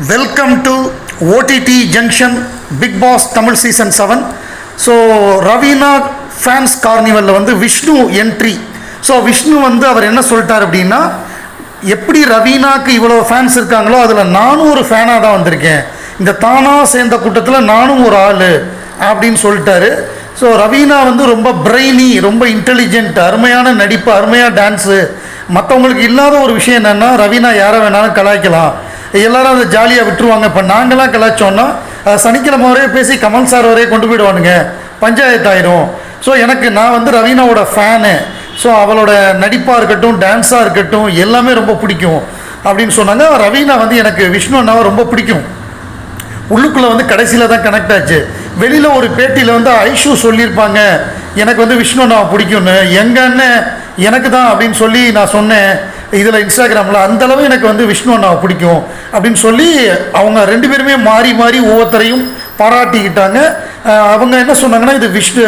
Welcome to OTT junction Bigg Boss Tamil season seven so Raveena fans கார்னிவலில் வந்து Vishnu entry so Vishnu வந்து அவர் என்ன சொல்லிட்டார் அப்படின்னா எப்படி ரவீனாக்கு இவ்வளோ ஃபேன்ஸ் இருக்காங்களோ அதில் நானும் ஒரு ஃபேனாக தான் வந்திருக்கேன். இந்த தானாக சேர்ந்த கூட்டத்தில் நானும் ஒரு ஆள் அப்படின்னு சொல்லிட்டாரு. ஸோ ரவீனா வந்து ரொம்ப பிரெய்னி ரொம்ப இன்டெலிஜென்ட் அருமையான நடிப்பு அருமையாக டான்ஸு மற்றவங்களுக்கு இல்லாத ஒரு விஷயம் என்னென்னா ரவீனா யாரை வேணாலும் கலாய்க்கலாம். எல்லாரும் அதை ஜாலியாக விட்டுருவாங்க. இப்போ நாங்களாம் கலாச்சோன்னா சனிக்கிழமை வரைய பேசி கமல் சார் வரைய கொண்டு போயிடுவானுங்க. பஞ்சாயத்து ஆயிரும். ஸோ எனக்கு நான் வந்து ரவீனாவோட ஃபேனு ஸோ அவளோட நடிப்பாக இருக்கட்டும் டான்ஸாக இருக்கட்டும் எல்லாமே ரொம்ப பிடிக்கும். அப்படின்னு சொன்னாங்க. ரவீனா வந்து எனக்கு விஷ்ணு அண்ணாவை ரொம்ப பிடிக்கும். உள்ளுக்குள்ளே வந்து கடைசியில் தான் கனெக்ட் ஆச்சு. வெளியில் ஒரு பேட்டியில் வந்து ஐஷு சொல்லியிருப்பாங்க எனக்கு வந்து விஷ்ணு அண்ணாவை பிடிக்கும்னு. எங்கள் அண்ணன் எனக்கு தான் அப்படின்னு சொல்லி நான் சொன்னேன். இதில் இன்ஸ்டாகிராமில் அந்தளவு எனக்கு வந்து விஷ்ணு அண்ணாவை பிடிக்கும் அப்படின்னு சொல்லி அவங்க ரெண்டு பேருமே மாறி மாறி ஒவ்வொருத்தரையும் பாராட்டிக்கிட்டாங்க. அவங்க என்ன சொன்னாங்கன்னா இது விஷ்ணு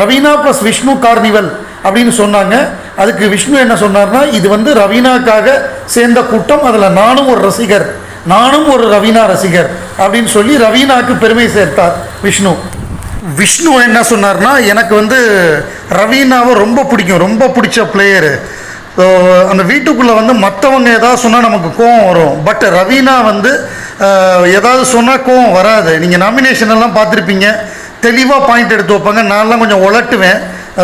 ரவீனா ப்ளஸ் விஷ்ணு கார்னிவல் அப்படின்னு சொன்னாங்க. அதுக்கு விஷ்ணு என்ன சொன்னார்னா இது வந்து ரவீனாக்காக சேர்ந்த கூட்டம் அதில் நானும் ஒரு ரசிகர் நானும் ஒரு ரவீனா ரசிகர் அப்படின்னு சொல்லி ரவீனாக்கு பெருமை சேர்த்தார் விஷ்ணு. விஷ்ணு என்ன சொன்னார்னா எனக்கு வந்து ரவீனாவை ரொம்ப பிடிக்கும் ரொம்ப பிடிச்ச பிளேயரு ஸோ அந்த வீட்டுக்குள்ளே வந்து மற்றவங்க ஏதாவது சொன்னால் நமக்கு கோவம் வரும். பட் ரவீனா வந்து ஏதாவது சொன்னால் கோவம் வராது. நீங்கள் நாமினேஷன் எல்லாம் பார்த்துருப்பீங்க. தெளிவாக பாயிண்ட் எடுத்து வைப்பாங்க. நான்லாம் கொஞ்சம் உலட்டுவேன்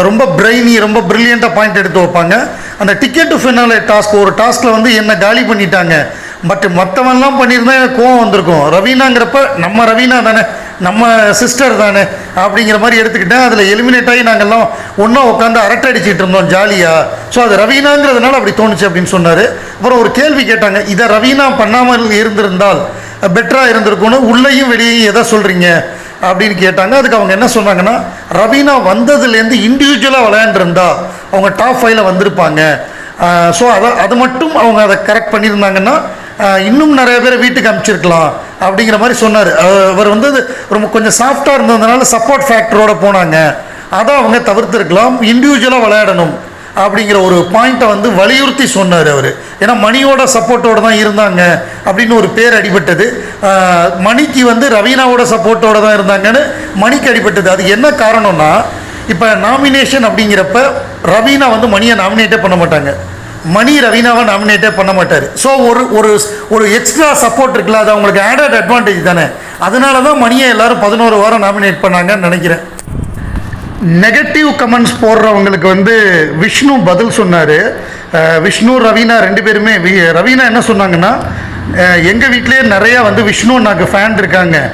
ரொம்ப பிரெய்னி ரொம்ப ப்ரில்லியண்ட்டாக பாயிண்ட் எடுத்து வைப்பாங்க. அந்த டிக்கெட் டு ஃபினாலே டாஸ்க் ஒரு டாஸ்கில் வந்து என்ன காலி பண்ணிட்டாங்க. பட் மற்றவன்லாம் பண்ணியிருந்தா எனக்கு கோவம் வந்திருக்கும். ரவீனாங்கிறப்ப நம்ம ரவீனா தானே? நம்ம சிஸ்டர் தானே அப்படிங்கிற மாதிரி எடுத்துக்கிட்டேன் அதில் எலிமினேட் ஆகி நாங்கள்லாம் ஒன்றா உட்காந்து அரட்டை அடிச்சிட்டு இருந்தோம் ஜாலியாக ஸோ அது ரவீனாங்கிறதுனால அப்படி தோணுச்சு அப்படின்னு சொன்னார். அப்புறம் ஒரு கேள்வி கேட்டாங்க இதை ரவீனா பண்ணாமல் இருந்திருந்தால் பெட்டராக இருந்திருக்கும்னு? உள்ளேயும் வெளியேயும் எதை சொல்கிறீங்க அப்படின்னு கேட்டாங்க. அதுக்கு அவங்க என்ன சொன்னாங்கன்னா ரவீனா வந்ததுலேருந்து இண்டிவிஜுவலாக விளையாண்டுருந்தா அவங்க டாப் ஃபைவ்ல வந்திருப்பாங்க. ஸோ அதை அது மட்டும் அவங்க அதை கரெக்ட் பண்ணியிருந்தாங்கன்னா இன்னும் நிறைய பேர் வீட்டுக்கு அனுப்பிச்சிருக்கலாம். அப்படிங்கிற மாதிரி சொன்னார். அவர் வந்து ரொம்ப கொஞ்சம் சாஃப்டாக இருந்ததுனால சப்போர்ட் ஃபேக்டரோட போனாங்க. அதை அவங்க தவிர்த்துருக்கலாம் இண்டிவிஜுவலாக விளையாடணும் அப்படிங்கிற ஒரு பாயிண்ட்டை வந்து வலியுறுத்தி சொன்னார் அவர். ஏன்னா மணியோட சப்போர்ட்டோட தான் இருந்தாங்க அப்படின்னு ஒரு பேர் அடிபட்டது. மணிக்கு வந்து ரவீனாவோட சப்போர்ட்டோட தான் இருந்தாங்கன்னு மணிக்கு அடிபட்டது. அது என்ன காரணம்னா இப்போ நாமினேஷன் அப்படிங்கிறப்ப ரவீனா வந்து மணியை நாமினேட்டே பண்ண மாட்டாங்க. மணி ரவீனாவை நாமினேட்டே பண்ண மாட்டார். ஸோ ஒரு ஒரு ஒரு எக்ஸ்ட்ரா சப்போர்ட் இருக்குல்ல அது அவங்களுக்கு ஆடட் அட்வான்டேஜ் தானே. அதனால தான் மணியை எல்லாரும் பதினோரு வாரம் நாமினேட் பண்ணாங்கன்னு நினைக்கிறேன். நெகட்டிவ் கமெண்ட்ஸ் போடுறவங்களுக்கு வந்து விஷ்ணு பதில் சொன்னார். விஷ்ணு ரவீனா ரெண்டு பேருமே வி- ரவீனா என்ன சொன்னாங்கன்னா எங்கள் வீட்லேயே நிறையா வந்து விஷ்ணு நாங்கள் ஃபேன் இருக்காங்க.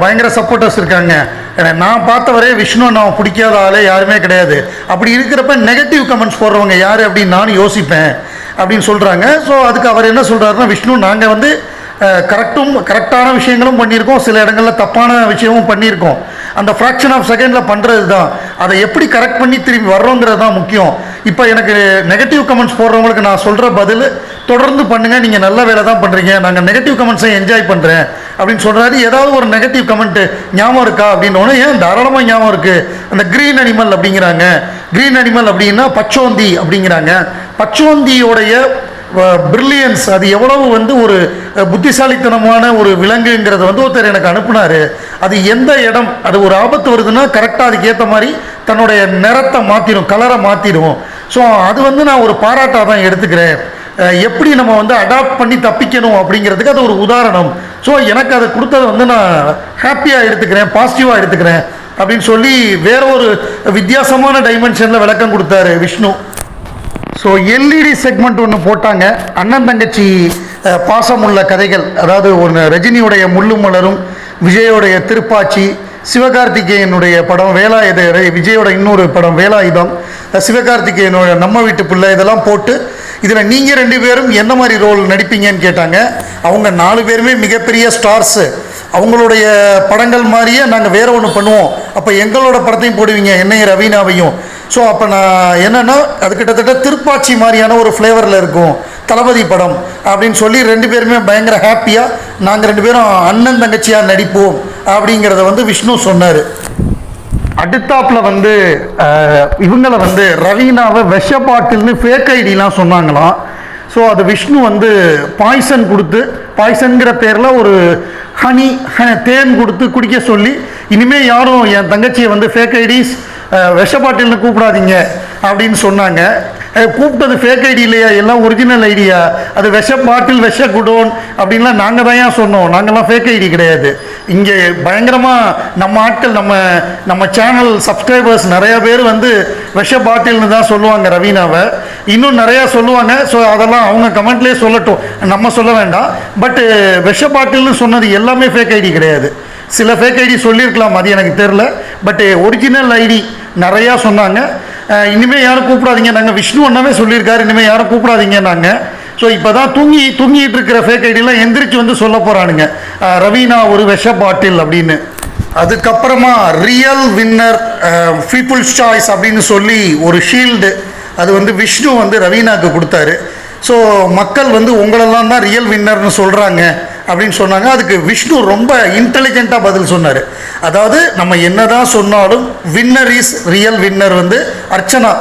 பயங்கர சப்போர்ட்டர்ஸ் இருக்காங்க. அஹ், நான் பார்த்தவரே விஷ்ணு நான் பிடிக்காத ஆளே யாருமே கிடையாது. அப்படி இருக்கிறப்ப நெகட்டிவ் கமெண்ட்ஸ் போடுறவங்க யார் அப்படின்னு நானும் யோசிப்பேன் அப்படின்னு சொல்கிறாங்க ஸோ அதுக்கு அவர் என்ன சொல்கிறாருன்னா விஷ்ணு நாங்கள் வந்து கரெக்டும் கரெக்டான விஷயங்களும் பண்ணியிருக்கோம். சில இடங்களில் தப்பான விஷயமும் பண்ணியிருக்கோம். அந்த ஃப்ராக்ஷன் ஆஃப் செகண்டில் பண்ணுறது தான் அதை எப்படி கரெக்ட் பண்ணி திரும்பி வர்றோங்கிறது தான் முக்கியம். இப்போ எனக்கு நெகட்டிவ் கமெண்ட்ஸ் போடுறவங்களுக்கு நான் சொல்கிற பதில் தொடர்ந்து பண்ணுங்கள் நீங்கள் நல்ல வேலை தான் பண்ணுறீங்க நாங்கள் நெகட்டிவ் கமெண்ட்ஸை என்ஜாய் பண்ணுறேன் அப்படின்னு சொல்கிறாரு ஏதாவது ஒரு நெகட்டிவ் கமெண்ட்டு ஞாபகம் இருக்கா அப்படின்னோடனே ஏன் தாராளமாக ஞாபகம் இருக்குது அந்த க்ரீன் அனிமல் அப்படிங்கிறாங்க. க்ரீன் அனிமல் அப்படின்னா பச்சோந்தி அப்படிங்கிறாங்க. பச்சோந்தியோடைய பிரில்லியன்ஸ் அது எவ்வளவு வந்து ஒரு புத்திசாலித்தனமான ஒரு விலங்குங்கிறத வந்து ஒருத்தர் எனக்கு அனுப்புனாரு. அது எந்த இடம் அது ஒரு ஆபத்து வருதுன்னா கரெக்டாக அதுக்கேற்ற மாதிரி தன்னுடைய நிறத்தை மாற்றிடும் கலரை மாற்றிடும் ஸோ அது வந்து நான் ஒரு பாராட்டாக தான் எடுத்துக்கிறேன். எப்படி நம்ம வந்து அடாப்ட் பண்ணி தப்பிக்கணும் அப்படிங்கிறதுக்கு அது ஒரு உதாரணம். ஸோ எனக்கு அதை கொடுத்தது வந்து நான் ஹாப்பியாக எடுத்துக்கிறேன் பாசிட்டிவாக எடுத்துக்கிறேன் அப்படின்னு சொல்லி வேற ஒரு வித்தியாசமான டைமென்ஷனில் விளக்கம் கொடுத்தாரு விஷ்ணு. ஸோ எல்இடி செக்மெண்ட் ஒன்று போட்டாங்க. அண்ணன் தங்கச்சி பாசமுள்ள கதைகள். அதாவது ஒன்று ரஜினியுடைய முள்ளும் மலரும் விஜயோடைய திருப்பாச்சி சிவகார்த்திகேயனுடைய படம் வேலாயுத விஜயோட இன்னொரு படம் வேலாயுதம் சிவகார்த்திகேயனோட நம்ம வீட்டு பிள்ளை இதெல்லாம் போட்டு இதில் நீங்கள் ரெண்டு பேரும் என்ன மாதிரி ரோல் நடிப்பீங்கன்னு கேட்டாங்க. அவங்க நாலு பேருமே மிகப்பெரிய ஸ்டார்ஸு அவங்களுடைய படங்கள் மாதிரியே நாங்கள் வேறு ஒன்று பண்ணுவோம். அப்போ எங்களோட படத்தையும் போடுவீங்க என்னை ரவீனாவையும். ஸோ அப்போ நான் என்னென்னா அது கிட்டத்தட்ட திருப்பாச்சி மாதிரியான ஒரு ஃப்ளேவரில் இருக்கும். தளபதி படம் அப்படின்னு சொல்லி ரெண்டு பேருமே பயங்கர ஹாப்பியாக நாங்கள் ரெண்டு பேரும் அண்ணன் தங்கச்சியாக நடிப்போம் அப்படிங்கிறத வந்து விஷ்ணு சொன்னார். அடுத்தாப்பில் வந்து இவங்களை வந்து ரவீனாவை விஷ பாட்டில்னு ஃபேக் ஐடிலாம் சொன்னாங்களாம். ஸோ அது விஷ்ணு வந்து பாய்சன் கொடுத்து பாய்சன்கிற பேரில் ஒரு ஹனி தேன் கொடுத்து குடிக்க சொல்லி இனிமேல் யாரும் என் தங்கச்சியை வந்து ஃபேக் ஐடிஸ் விஷ கூப்பிடாதீங்க அப்படின்னு சொன்னாங்க. கூப்பிட்டது ஃபேக் ஐடி இல்லையா? எல்லாம் ஒரிஜினல் ஐடியா அது விஷ பாட்டில் விஷ குடோன் அப்படின்லாம் நாங்கள் தான் ஏன் சொன்னோம்? நாங்கள்லாம் ஃபேக் ஐடி கிடையாது. இங்கே பயங்கரமாக நம்ம ஆட்கள் நம்ம நம்ம சேனல் சப்ஸ்கிரைபர்ஸ் நிறையா பேர் வந்து விஷ பாட்டில்னு தான் சொல்லுவாங்க ரவீனாவை. இன்னும் நிறையா சொல்லுவாங்க. ஸோ அதெல்லாம் அவங்க கமெண்ட்லேயே சொல்லட்டும். நம்ம சொல்ல வேண்டாம். பட்டு விஷ பாட்டில்னு சொன்னது எல்லாமே ஃபேக் ஐடி கிடையாது. சில ஃபேக் ஐடி சொல்லியிருக்கலாம் அது எனக்கு தெரில பட் ஒரிஜினல் ஐடி நிறையா சொன்னாங்க. Eh, இனிமேல் யாரும் கூப்பிடாதீங்க. நாங்கள் விஷ்ணு அண்ணாவே சொல்லியிருக்காரு. இனிமேல் யாரும் கூப்பிடாதீங்க நாங்கள் ஸோ இப்போ தான் தூங்கி தூங்கிட்டு இருக்கிற ஃபேக் ஐடிலாம் எந்திரிச்சு வந்து சொல்ல போகிறானுங்க eh, ரவீனா ஒரு விஷ பாட்டில் அப்படின்னு. அதுக்கப்புறமா ரியல் வின்னர் பீப்புள்ஸ் சாய்ஸ் அப்படின்னு சொல்லி ஒரு ஷீல்டு அது வந்து விஷ்ணு வந்து ரவீனாக்கு கொடுத்தாரு. ஸோ மக்கள் வந்து உங்களெல்லாம் தான் ரியல் வின்னர்னு சொல்கிறாங்க அப்படின்னு சொன்னாங்க. அதுக்கு விஷ்ணு ரொம்ப இன்டெலிஜென்ட்டாக பதில் சொன்னார். அதாவது நம்ம என்னதான் சொன்னாலும் வின்னர் இஸ் ரியல் வின்னர் வந்து அர்ச்சனா.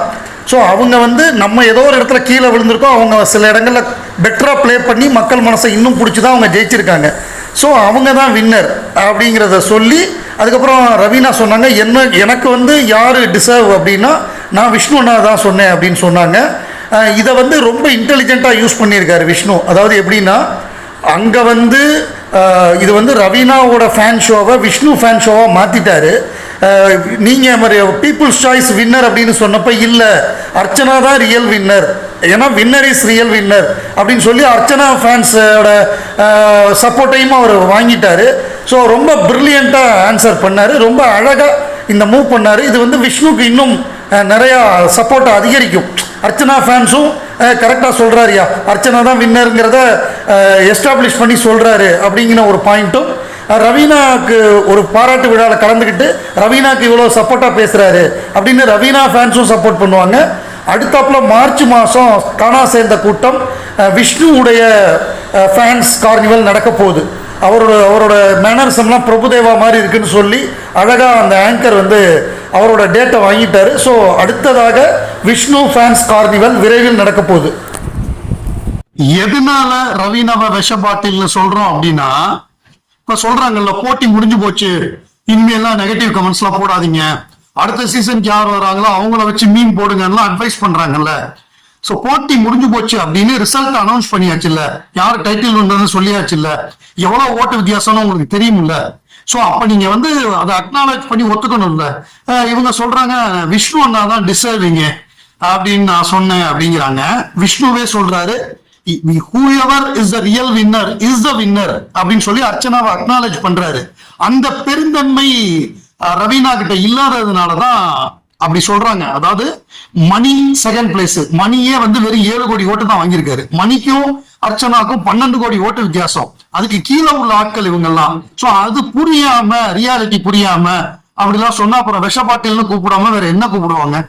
ஸோ அவங்க வந்து நம்ம ஏதோ ஒரு இடத்துல கீழே விழுந்திருக்கோம். அவங்க சில இடங்களில் பெட்டராக ப்ளே பண்ணி மக்கள் மனசை இன்னும் பிடிச்சி தான் அவங்க ஜெயிச்சிருக்காங்க. ஸோ அவங்க தான் வின்னர் அப்படிங்கிறத சொல்லி அதுக்கப்புறம் ரவீனா சொன்னாங்க என்ன எனக்கு வந்து யார் டிசர்வ் அப்படின்னா நான் விஷ்ணு அண்ணா தான் சொன்னேன் அப்படின்னு சொன்னாங்க. இதை வந்து ரொம்ப இன்டெலிஜென்ட்டாக யூஸ் பண்ணியிருக்காரு விஷ்ணு. அதாவது எப்படின்னா அங்கே வந்து இது வந்து ரவீனாவோட ஃபேன் ஷோவை விஷ்ணு ஃபேன் ஷோவாக மாற்றிட்டாரு நீங்கள் மாதிரி பீப்புள்ஸ் சாய்ஸ் வின்னர் அப்படின்னு சொன்னப்போ இல்லை அர்ச்சனா தான் ரியல் வின்னர் ஏன்னா வின்னர் இஸ் ரியல் வின்னர் அப்படின்னு சொல்லி அர்ச்சனா ஃபேன்ஸோட சப்போர்ட்டையும் அவர் வாங்கிட்டார். ஸோ ரொம்ப ப்ரில்லியண்ட்டாக ஆன்சர் பண்ணார். ரொம்ப அழகாக இந்த மூவ் பண்ணார். இது வந்து விஷ்ணுக்கு இன்னும் நிறையா சப்போர்ட்டை அதிகரிக்கும். அர்ச்சனா ஃபேன்ஸும் கரெக்டாக சொல்கிறாருயா அர்ச்சனா தான் வின்னருங்கிறத எஸ்டாப்ளிஷ் பண்ணி சொல்கிறாரு அப்படிங்கிற ஒரு பாயிண்ட்டும் ரவீனாக்கு ஒரு பாராட்டு விழாவில் கலந்துக்கிட்டு ரவீனாக்கு இவ்வளோ சப்போர்ட்டாக பேசுகிறாரு அப்படின்னு ரவீனா ஃபேன்ஸும் சப்போர்ட் பண்ணுவாங்க. அடுத்தாப்புல மார்ச் மாதம் காணா சேர்ந்த கூட்டம் விஷ்ணுவுடைய ஃபேன்ஸ் கார்னிவல் நடக்க போகுது. அவரோட அவரோட மேனர்ஸம்லாம் பிரபுதேவா மாதிரி இருக்குன்னு சொல்லி அழகாக அந்த ஆங்கர் வந்து அவரோட டேட்டை வாங்கிட்டாரு. ஸோ அடுத்ததாக விஷ்ணு ஃபேன்ஸ் கார்னிவல் விரைவில் நடக்க போகுது. எதனால ரவீனாவை விஷ பாட்டில்னு சொல்றோம் அப்படின்னா இப்ப சொல்றாங்கல்ல போட்டி முடிஞ்சு போச்சு. இனிமேலாம் நெகட்டிவ் கமெண்ட்ஸ்லாம் போடாதீங்க. அடுத்த சீசனுக்கு யார் வராங்களோ அவங்கள வச்சு மீன் போடுங்கன்னு அட்வைஸ் பண்றாங்கல்ல. ஸோ போட்டி முடிஞ்சு போச்சு அப்படின்னு ரிசல்ட் அனௌன்ஸ் பண்ணியாச்சுல்ல. யார் டைட்டில் வந்ததுன்னு சொல்லியாச்சுல்ல. எவ்வளவு ஓட்டு வித்தியாசம்னு உங்களுக்கு தெரியும்ல. ஸோ அப்போ நீங்கள் வந்து அதை அக்னாலேஜ் பண்ணி ஒத்துக்கணும்ல. இவங்க சொல்கிறாங்க விஷ்ணு அண்ணா தான் டிசர்விங்க அப்படின்னு நான் சொன்னேன் அப்படிங்கிறாங்க. விஷ்ணுவே சொல்கிறாரு whoever is the real winner is the winner அப்படின்னு சொல்லி அர்ச்சனாவை அக்னாலேஜ் பண்றாரு. அந்த பெருந்தன்மை ரவீனா கிட்ட இல்லாததுனாலதான் அப்படி சொல்றாங்க. அதாவது மணி செகண்ட் பிளேஸ் மணியே வந்து வெறும் ஏழு கோடி ஓட்டு தான் வாங்கியிருக்காரு. மணிக்கும் அர்ச்சனாக்கும் பன்னெண்டு கோடி ஓட்டு வித்தியாசம். அதுக்கு கீழே உள்ள ஆட்கள் இவங்கெல்லாம். சோ அது புரியாம ரியாலிட்டி புரியாம அப்படிலாம் சொன்னா அப்புறம் விஷ பாட்டில்னு கூப்பிடாம வேற என்ன கூப்பிடுவாங்க?